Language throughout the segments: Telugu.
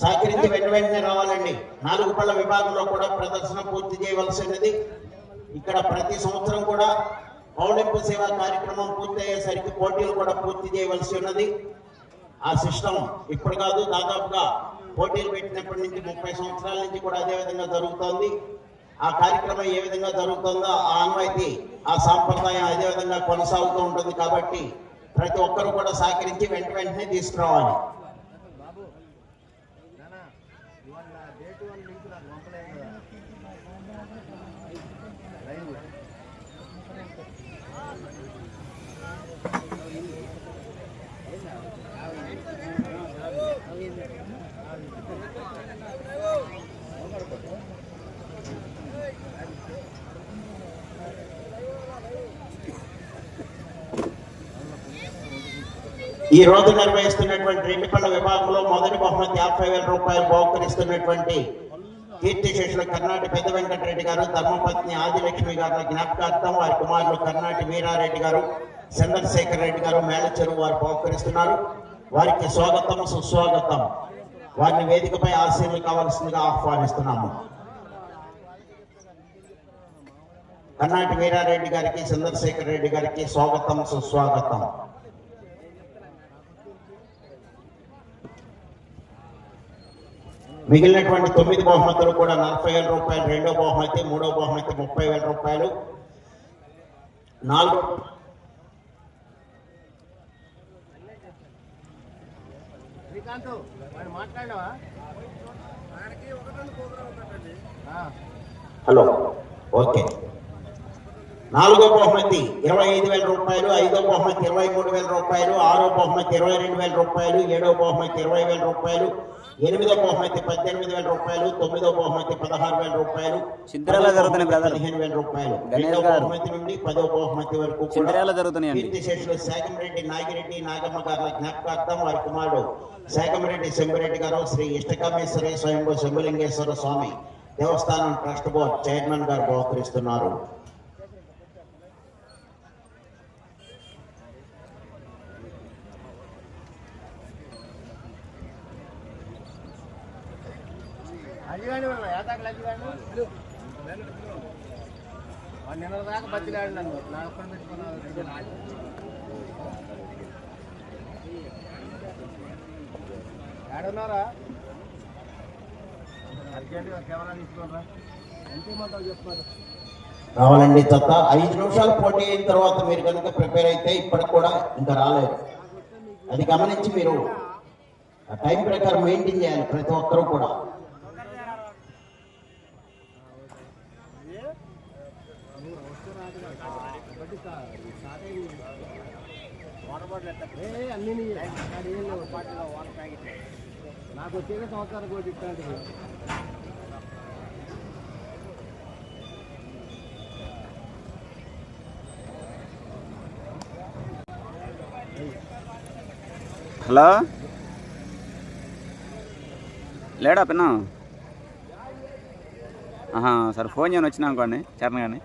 సహకరించి వెంట వెంటనే రావాలండి. నాలుగు పళ్ళ విభాగంలో కూడా ప్రదర్శన పూర్తి చేయవలసినది. ఇక్కడ ప్రతి సంవత్సరం కూడా పౌడింపు సేవ కార్యక్రమం పూర్తి అయ్యేసరికి పోటీలు కూడా పూర్తి చేయవలసి ఉన్నది. ఆ సిస్టమ్ ఇప్పుడు కాదు దాదాపుగా పోటీలు పెట్టినప్పటి నుంచి ముప్పై సంవత్సరాల నుంచి కూడా అదే విధంగా జరుగుతోంది. ఆ కార్యక్రమం ఏ విధంగా జరుగుతుందో ఆ ఆన్వాయితీ ఆ సాంప్రదాయం అదే విధంగా కొనసాగుతూ ఉంటుంది కాబట్టి ప్రతి ఒక్కరు కూడా సహకరించి వెంట వెంటనే తీసుకురావాలి. ఈ రోజు నిర్వహిస్తున్నటువంటి రెండుపల్ల విభాగంలో మొదటి బహుమతి యాభై వేల రూపాయలు బహుకరిస్తున్నటువంటి కీర్తిశేషులు కర్ణాటి పెద్ద వెంకటరెడ్డి గారు ధర్మపత్ని ఆదిలక్ష్మి గారి జ్ఞాపకార్థం వారి కుమారులు కర్ణాటి వీరారెడ్డి గారు చంద్రశేఖర్ రెడ్డి గారు మేళచెరువు వారు బహుకరిస్తున్నారు. వారికి స్వాగతం సుస్వాగతం. వారిని వేదికపై ఆశీర్లు కావాల్సిందిగా ఆహ్వానిస్తున్నాము. కర్ణాటి వీరారెడ్డి గారికి చంద్రశేఖర్ రెడ్డి గారికి స్వాగతం సుస్వాగతం. మిగిలినటువంటి తొమ్మిది బహుమతులు కూడా నలభై వేల రూపాయలు రెండో బహుమతి మూడో బహుమతి ముప్పై వేల రూపాయలు. నాలుగో. హలో. ఓకే. నాలుగో బహుమతి ఇరవై ఐదు వేల రూపాయలు ఐదో బహుమతి ఇరవై మూడు వేల రూపాయలు ఆరో బహుమతి ఇరవై రెండు వేల రూపాయలు ఏడో బహుమతి ఇరవై వేల రూపాయలు ఎనిమిదో బహుమతి పద్దెనిమిది వేల రూపాయలు తొమ్మిదో బహుమతి పదహారు వేల రూపాయలు పదిహేను వేల రూపాయలు రెండో. బహుమతి నుండి పదో బహుమతి వరకు కూడా చింతలలో జరుగుతున్నాయండి కీర్తి శేషులు శాకంరెడ్డి నాగిరెడ్డి నాగమ్మ గారి జ్ఞాపకార్థం వారి కుమారుడు శాకంరెడ్డి శంభరెడ్డి గారు శ్రీ ఇష్టకామేశ్వరి స్వయంభూ శంభులింగేశ్వర స్వామి దేవస్థానం ట్రస్ట్ బోర్డ్ చైర్మన్ గారు బహుకరిస్తున్నారు. నిన్న దాకా బతిలాడు నన్ను. నా ఒక్కడు పెట్టుకున్నాను ఏడున్నారా? అర్జెంటుగా కెమెరా తీసుకోరా? ఎంత ఇమ్మంటావు రావాలండి తత్త ఐదు నిమిషాలు పోటీ అయిన తర్వాత మీరు కనుక ప్రిపేర్ అయితే ఇప్పటికి కూడా ఇంకా రాలేదు. అది గమనించి మీరు ఆ టైం ప్రకారం మెయింటైన్ చేయాలి ప్రతి ఒక్కరూ కూడా. నాకు వచ్చే సంవత్సరానికి ఒకటి ఇట్లాంటివి హలో లేడా పిన్న? సరే ఫోన్ చేయని వచ్చినా అనుకోండి చరణ్ కానీ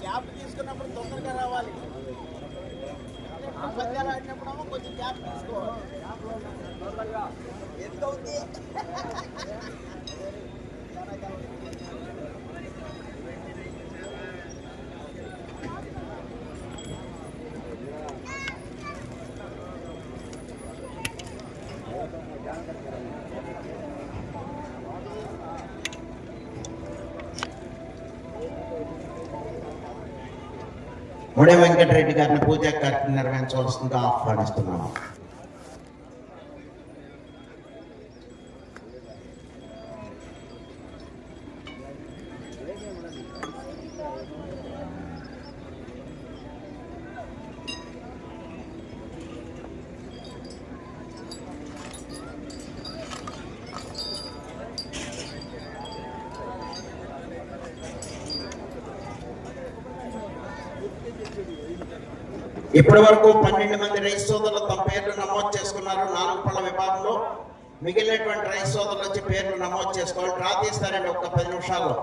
గ్యాప్ తీసుకున్నప్పుడు తొందరగా రావాలి పద్యాలు ఆడినప్పుడు కొంచెం గ్యాప్ తీసుకోవాలి. ఎంత ఉంది రెడ్డి గారిని పూజా కార్యక్రమం నిర్వహించవలసిందిగా ఆహ్వానిస్తున్నాము. ఇప్పటి వరకు పన్నెండు మంది రైతు సోదరులు తమ పేర్లు నమోదు చేసుకున్నారు. నాలుగు పళ్ళ విభాగంలో మిగిలినటువంటి రైతు సోదరులు వచ్చి పేర్లు నమోదు చేసుకోవాలి. డ్రా తీస్తారండి ఒక్క పది నిమిషాల్లో.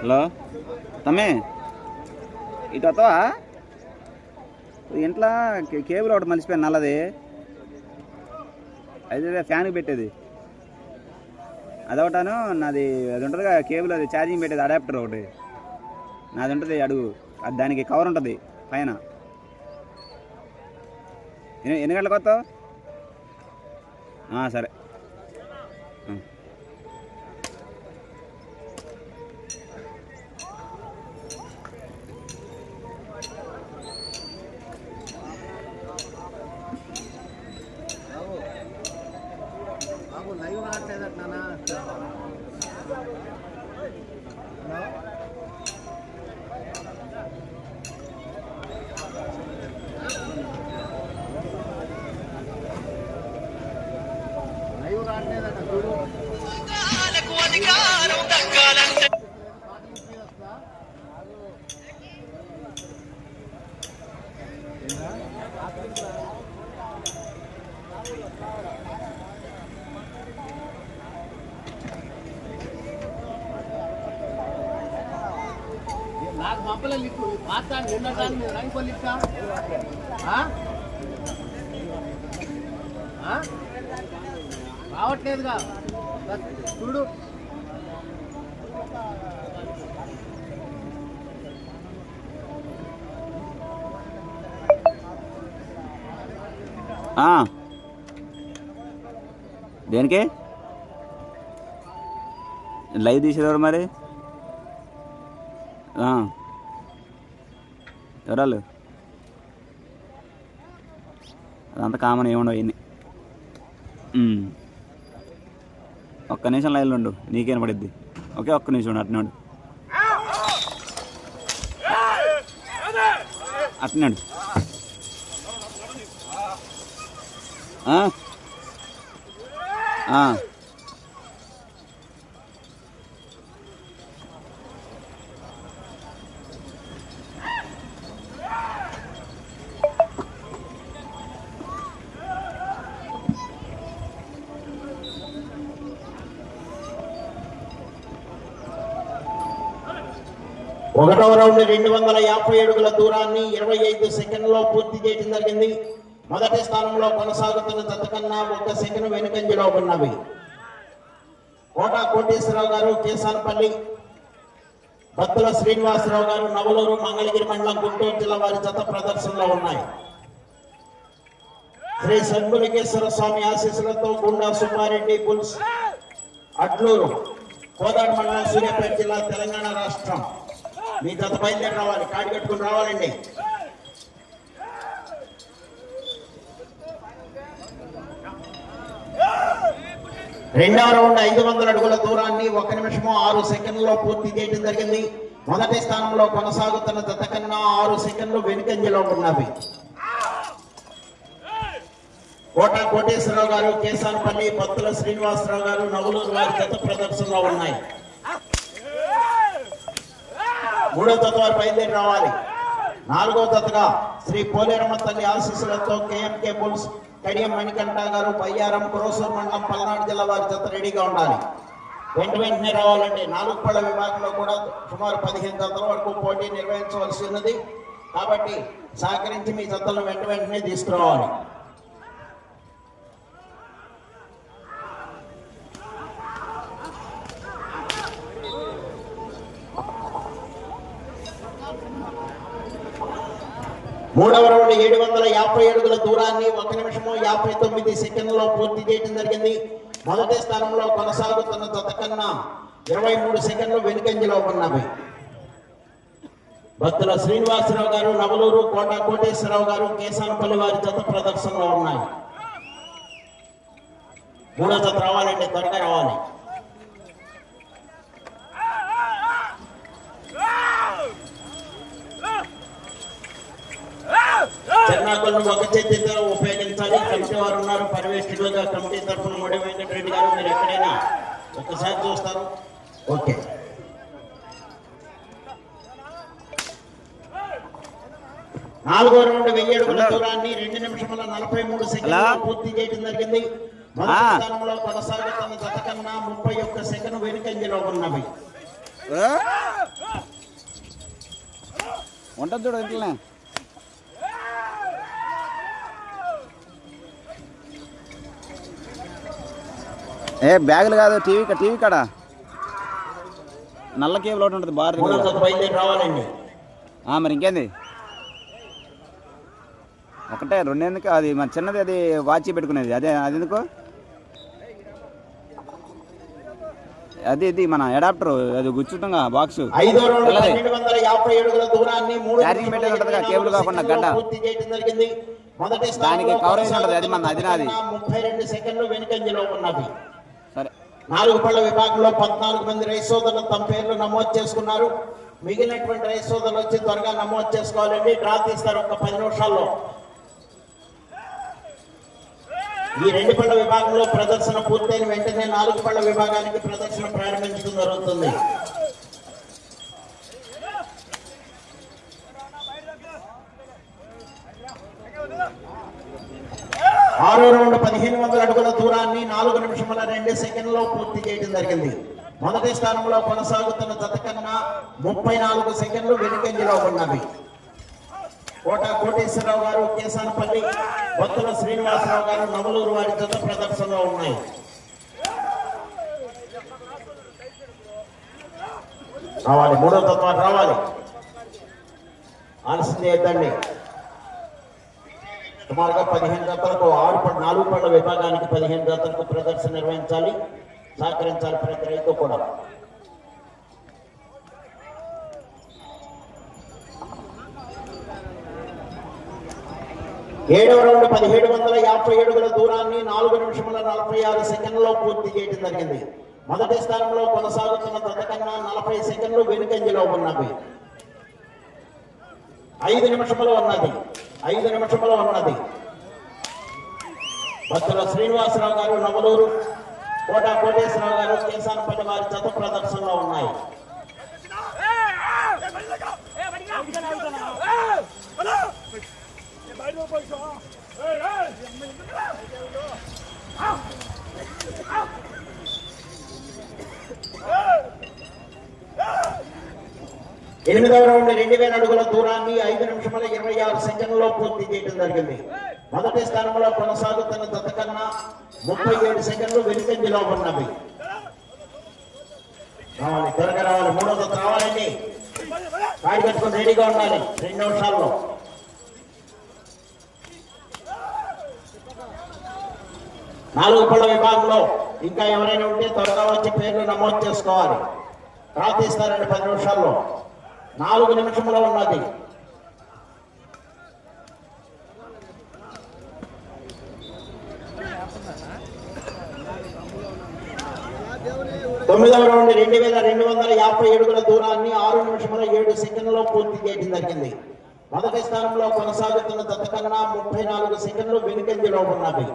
హలో తమ్మి. ఇటు అతవా ఇంట్లో కేబుల్ ఒకటి మలిసిపోయాను నల్లది. అదే ఫ్యాన్కి పెట్టేది. అదొకటాను నాది అది ఉంటుంది కేబుల్ అది ఛార్జింగ్ పెట్టేది అడాప్టర్ ఒకటి. నాది ఉంటుంది అడుగు. అది దానికి కవర్ ఉంటుంది పైన. ఎన్ని గంటలకు వస్తావు? సరే. parte della natura. దేనికి? లైవ్ తీసేవారు మరి? ఎవరాలు అదంతా కామన్ ఏముండవు ఇన్ని. ఒక్క నిమిషం లైన్లో ఉండు నీకేం పడిద్ది. ఓకే ఒక్క నిమిషం ఉండు అట్నే ఉండు. అట్నే ఉండు. ఒకటవ రౌండ్ రెండు వందల యాభై అడుగుల దూరాన్ని ఇరవై ఐదు సెకండ్లో పూర్తి చేయడం జరిగింది. మొదటి స్థానంలో కొనసాగుతున్న జత కన్నా ఒక సెకండ్ వెనుకంజలో ఉన్నవి. కోట కోటేశ్వరరావు గారు కేసానపల్లి భక్తుల శ్రీనివాసరావు గారు నవలూరు మంగళగిరి మండలం గుంటూరు జిల్లా వారి జత ప్రదర్శనలో ఉన్నాయి. శ్రీ సద్గులికేశ్వర స్వామి ఆశీస్సులతో గుండా సుబ్బారెడ్డి బుల్స్ అట్లూరు కోదాడు మండలం సూర్యాపేట జిల్లా తెలంగాణ రాష్ట్రం. మీ జత బయలుదేరి రావాలి కాడి కట్టుకుని రావాలండి. రెండవ రౌండ్ ఐదు వందల అడుగుల దూరాన్ని ఒక నిమిషము ఆరు సెకండ్లలో పూర్తి చేయడం జరిగింది. మొదటి స్థానంలో కొనసాగుతున్న జత కన్నా ఆరు సెకండ్లు వెనుకంజలో ఉన్నవి. కోట కోటేశ్వరరావు గారు కేసానపల్లి పత్తుల శ్రీనివాసరావు గారు నవలూరు వారి జత ప్రదర్శనలో ఉన్నాయి. మూడో జత వారు బయలుదేరి రావాలి. నాలుగో జతగా శ్రీ పోలేరమ్మ తల్లి ఆశీస్సులతో కేఎంకే బుల్స్ కడియం మణికంఠ గారు పయ్యారం కురోసూర్ మండలం పల్నాడు జిల్లా వారి జత రెడీగా ఉండాలి. వెంట వెంటనే రావాలండి. నాలుగు పళ్ళ విభాగంలో కూడా సుమారు పదిహేను జతల వరకు పోటీ నిర్వహించవలసి ఉన్నది. కాబట్టి సహకరించి మీ జతలను వెంట వెంటనే తీసుకురావాలి. మూడవ రౌండ్ ఏడు వందల యాభై అడుగుల దూరాన్ని ఒక నిమిషము యాభై తొమ్మిది సెకండ్లలో పూర్తి చేయడం జరిగింది. మొదటి స్థానంలో కొనసాగుతున్న జత ఇరవై మూడు సెకండ్లు వెనుకంజలో ఉన్నవి. భక్తుల శ్రీనివాసరావు గారు నవలూరు కోట కోటేశ్వరరావు గారు కేసానపల్లి వారి జత ప్రదర్శనలో ఉన్నాయి. మూడో జత రావాలంటే త్వరగా రావాలి. చెన్నాకులను ఒక చేతితో ఉపయోగించాలి. కమిటీ వారు ఉన్నారు. పర్యవేక్షకులుగా కమిటీ తరఫున ముడి వెంకటరెడ్డి గారు మీరు ఎక్కడైనా ఒక్కసారి చూస్తారు. ఓకే. నాలుగో రౌండ్ వెయ్యి అడుగుల దూరాన్ని రెండు నిమిషముల నలభై మూడు సెకండ్లు హలో? పూర్తి చేయడం జరిగింది. మొదటి. స్థానంలో కొనసాగుతున్న జత కన్నా ముప్పై ఒక్క సెకండ్ వెనుకంజలో ఉన్నవి? ఉంటుంది చూడు ఏ బ్యాగులు కాదు టీవీ టీవీ కాడ? నల్ల కేబుల్ ఒకటి ఉంటుంది బార్ మరి ఇంకేంది? ఒకటే రెండేందుకు అది మన చిన్నది అది వాచి పెట్టుకునేది అదే అది ఎందుకు? అది ఇది మన అడాప్టర్ అది గుచ్చుతుంగా బాక్స్. ఛార్జింగ్ పెట్టేది ఉంటుందిగా, కేబుల్ కాకుండా గడ్డ. దానికి కవరేజ్ ఉంటుంది, అది మన- అది నాది. ముప్పై రెండు సెకండ్లు వెనుకంజలో సరే నాలుగు పళ్ళ విభాగంలో పద్నాలుగు మంది రైతు సోదరులు తమ పేర్లు నమోదు చేసుకున్నారు. మిగిలినటువంటి రైతు సోదరులు వచ్చి త్వరగా నమోదు చేసుకోవాలండి. డ్రా తీస్తారు ఒక పది నిమిషాల్లో. ఈ రెండు పళ్ళ విభాగంలో ప్రదర్శన పూర్తయిన వెంటనే నాలుగు పళ్ళ విభాగానికి ప్రదర్శన ప్రారంభించడం జరుగుతుంది. ఆరో రౌండ్ పదిహేను వందల అడుగుల నిమిషముల రెండు సెకండ్లో పూర్తి చేయడం జరిగింది. మొదటి స్థానంలో కొనసాగుతున్న జత కన్నా ముప్పై నాలుగు సెకండ్లు వెనుకంజలో ఉన్నవి. కోట కోటేశ్వరరావు గారు కేసానపల్లి బొత్తుల శ్రీనివాసరావు గారు నవలూరు వారి జత ప్రదర్శనలో ఉన్నాయి. రావాలి మూడో తత్వాలు రావాలి. ఆలస్యం చేద్దండి సుమారుగా పదిహేను జతలకు ఆరు నాలుగు పళ్ళ విభాగానికి పదిహేను జతలకు ప్రదర్శన నిర్వహించాలి. సహకరించాలి ప్రతి రైతు కూడా. ఏడవ రౌండ్ పదిహేడు వందల యాభై ఏడుగుల దూరాన్ని నాలుగు నిమిషముల నలభై ఆరు సెకండ్లో పూర్తి చేయడం జరిగింది. మొదటి స్థానంలో కొనసాగుతున్న తదకన్నా నలభై సెకండ్లు వెనుకంజలో ఉన్నవి. ఐదు నిమిషములు ఉన్నది. ఐదు నిమిషంలో ఉన్నది. భక్తుల శ్రీనివాసరావు గారు నవలూరు కోట కోటేశ్వరరావు గారు కేసానపల్లి వారి చెత్త ప్రదర్శనలో ఉన్నాయి. ఎనిమిదవ రౌండ్ రెండు వేల అడుగుల దూరాన్ని ఐదు నిమిషముల ఇరవై ఆరు సెకండ్లలో పూర్తి చేయడం జరిగింది. మొదటి స్థానంలో కొనసాగుతున్న దత్తకన్నా ముప్పై ఏడు సెకండ్లు వెనుకంజలో ఉన్నవి. రావాలి త్వరగా రావాలి. మూడో దత్త రావాలండి. కాడి పెట్టుకుని రెడీగా ఉండాలి. రెండు నిమిషాల్లో. నాలుగు పళ్ళ విభాగంలో ఇంకా ఎవరైనా ఉంటే త్వరగా వచ్చి పేర్లు నమోదు చేసుకోవాలి. ప్రార్థిస్తారండి పది నిమిషాల్లో. నాలుగు నిమిషంలో ఉన్నది. తొమ్మిదవ రౌండ్ రెండు వేల రెండు వందల యాభై ఏడుగుల దూరాన్ని ఆరు నిమిషముల ఏడు సెకండ్లలో పూర్తి చేయడం జరిగింది. మొదటి స్థానంలో కొనసాగుతున్న దత్త ముప్పై నాలుగు సెకండ్లు వెనుకంజలో ఉన్నవి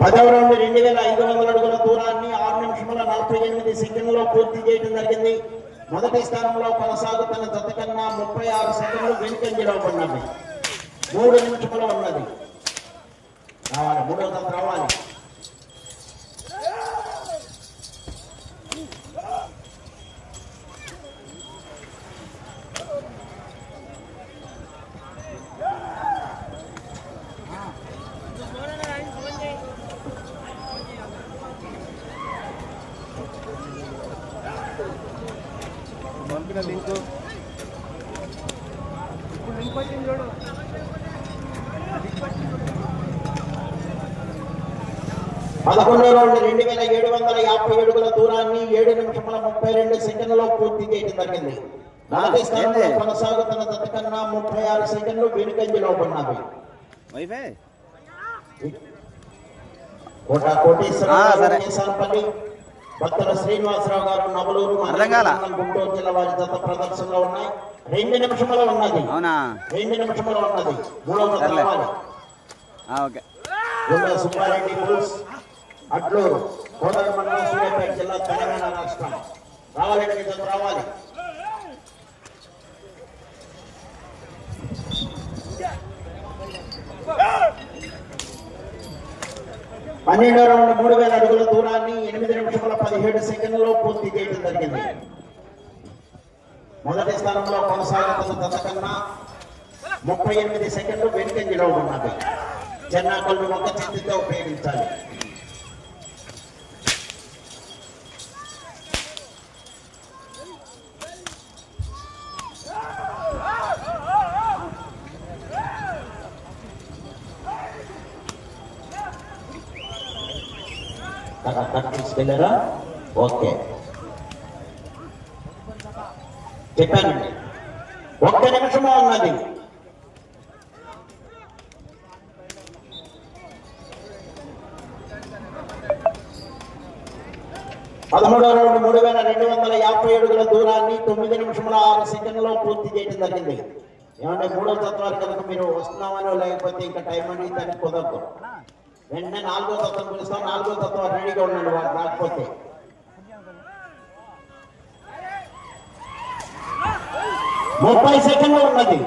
పదవ రౌండ్ రెండు వేల ఐదు వందల అడుగుల దూరాన్ని ఆరు నిమిషముల నలభై ఎనిమిది సెకండ్లలో పూర్తి చేయడం జరిగింది మొదటి స్థానంలో కొనసాగుతున్న జత కన్నా ముప్పై ఆరు సెకండ్లు వెనుకంజలో ఉన్నది మూడు నిమిషములు ఉన్నది రావాలి మూడో జత రావాలి పంపిన లింక్ ఇప్పుడు లింక్ వచ్చింది చూడు పదకొండో రౌండ్ రెండు వేల ఏడు వందల యాభై ఏడుగుల దూరాన్ని ఏడు నిమిషముల ముప్పై రెండు సెకండ్లలో పూర్తి చేయడం జరిగింది. ఏంది? కొనసాగుతున్న జత కన్నా ముప్పై ఆరు సెకండ్లు వెనుకంజలో ఉన్నవి కోట. కేసాలపల్లి భక్తుల శ్రీనివాసరావు గారు నవలూరు గుంటూరు జిల్లా వారి జత ప్రదర్శనలో ఉన్నాయి. రెండు నిమిషముల ఉన్నది. రెండు నిమిషముల ఉన్నది. మూడవ సుబ్బారెడ్డి అట్లు అడ్లూరు మండలం సూర్యాపేట జిల్లా తెలంగాణ రాష్ట్రం. రావాలంటే మీ రావాలి రావాలి. పన్నెండో రౌండ్ మూడు వేల అడుగుల దూరాన్ని ఎనిమిది నిమిషముల పదిహేడు సెకండ్లలో పూర్తి చేయడం జరిగింది. మొదటి స్థానంలో కొనసాగుతున్న దశ ముప్పై ఎనిమిది సెకండ్లు వెనుకంజలో ఉన్నది. చెన్నాకొల్లు ఒక చేతితో ఉపయోగించాలి. తీసుకెళ్ళారా ఓకే. చెప్పానండి ఒక్క నిమిషమా ఉన్నది? పదమూడవ రౌండ్ మూడు వేల రెండు వందల యాభై ఏడుగుల దూరాన్ని తొమ్మిది నిమిషముల ఆరు సెకండ్లో పూర్తి చేయడం జరిగింది. ఏమంటే మూడో తత్వాలు కనుక మీరు వస్తున్నామని లేకపోతే ఇంకా టైం అనేది దానికి కుదరదు. వెంటనే నాలుగో తత్వం పిలుస్తాం నాలుగో తత్వం రెడీగా ఉండండి వాడు రాకపోతే ముప్పై సెకండ్లు ఉన్నది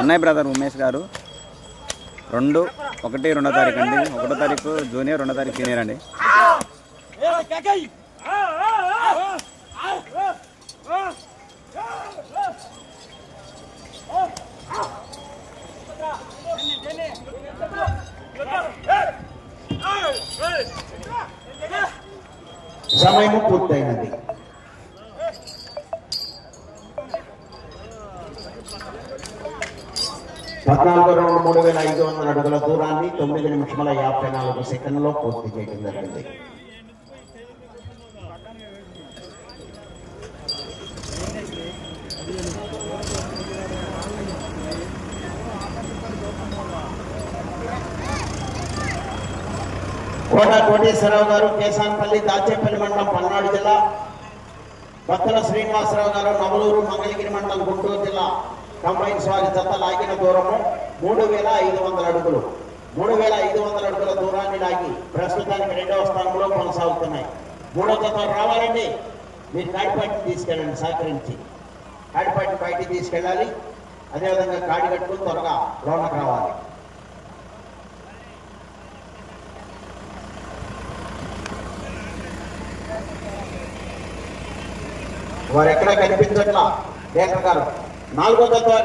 ఉన్నాయి బ్రదర్ ఉమేష్ గారు రెండు ఒకటి రెండో తారీఖు అండి ఒకటో తారీఖు జూనియర్ రెండో తారీఖు సీనియర్ అండి సమయము పూర్తయినది. పద్నాలుగు రౌండ్ మూడు వేల ఐదు వందల అడుగుల దూరాన్ని తొమ్మిది నిమిషముల యాభై నాలుగు సెకండ్లో పూర్తి చేయడం జరిగింది కోట కోటేశ్వరరావు గారు కేసాన్పల్లి దాచేపల్లి మండలం పల్నాడు జిల్లా బత్తల శ్రీనివాసరావు గారు నవలూరు మంగళగిరి మండలం గుంటూరు జిల్లా కంబైన్స్ వారి జత లాగిన దూరము మూడు వేల ఐదు వందల అడుగులు. మూడు వేల ఐదు వందల అడుగుల దూరాన్ని లాగి ప్రస్తుతానికి రెండవ స్థానంలో కొనసాగుతున్నాయి. మూడో జత రావాలండి మీరు కాడిపాటిని తీసుకెళ్ళండి సహకరించి. కాడిపాటిని బయటికి తీసుకెళ్ళాలి. అదేవిధంగా కాడి కట్టుకుని త్వరగా లోనకు రావాలి. వారు ఎక్కడ కనిపించట్లా? డైరెక్టర్ గారు నాలుగో తత్వాన్ని